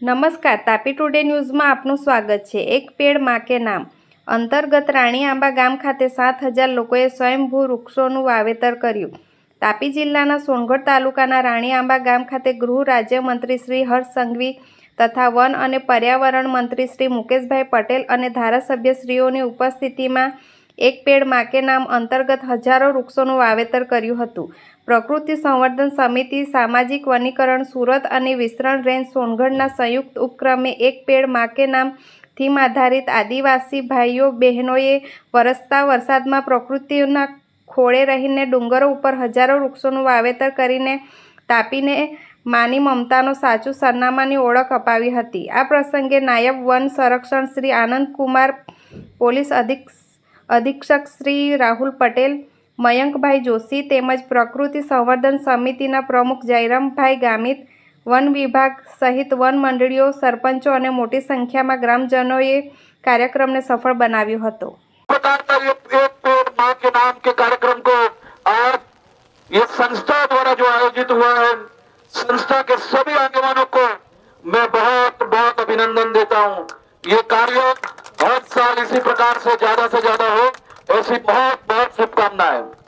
નમસ્કાર, તાપી ટુડે ન્યૂઝમાં આપનું સ્વાગત છે. એક પેડમાં કે નામ. અંતર્ગત રાણી આંબા ગામ ખાતે સાત હજાર લોકોએ સ્વયંભૂ વૃક્ષોનું વાવેતર કર્યું. તાપી જિલ્લાના સોનગઢ તાલુકાના રાણી આંબા ગામ ખાતે ગૃહ રાજ્યમંત્રી શ્રી હર્ષ સંઘવી તથા વન અને પર્યાવરણ મંત્રી શ્રી મુકેશભાઈ પટેલ અને ધારાસભ્યશ્રીઓની ઉપસ્થિતિમાં એક પેડ માકે નામ અંતર્ગત હજારો વૃક્ષોનું વાવેતર કર્યું હતું. પ્રકૃતિ સંવર્ધન સમિતિ, સામાજિક વનીકરણ, સુરત અને વિસ્તરણ રેન્જ સોનગઢના સંયુક્ત ઉપક્રમે એક પેડ માકે નામ થીમ આધારિત આદિવાસી ભાઈઓ બહેનોએ વરસતા વરસાદમાં પ્રકૃતિના ખોળે રહીને ડુંગરો ઉપર હજારો વૃક્ષોનું વાવેતર કરીને તાપીને માની મમતાનો સાચું સરનામાની ઓળખ અપાવી હતી. આ પ્રસંગે નાયબ વન સંરક્ષણ શ્રી આનંદકુમાર પોલીસ અધિક અધિક્ષક શ્રી રાહુલ પટેલ મયંકભાઈ જોશી તેમજ પ્રકૃતિ સંવર્ધન સમિતિના પ્રમુખ જયરામભાઈ ગામિત વન વિભાગ સહિત વન મંડળીઓ સરપંચો અને મોટી સંખ્યામાં ગ્રામજનોએ કાર્યક્રમને સફળ બનાવ્યો હતો प्रकार का ये एक पेड़ माँ के नाम के कार्यक्रम को आज ये संस्था द्वारा जो आयोजित हुआ है संस्था के सभी आगेवानों को मैं बहुत बहुत अभिनंदन देता हूँ ये कार्य हर साल इसी प्रकार से ज्यादा से ज्यादा हो ऐसी बहुत बहुत शुभकामनाएं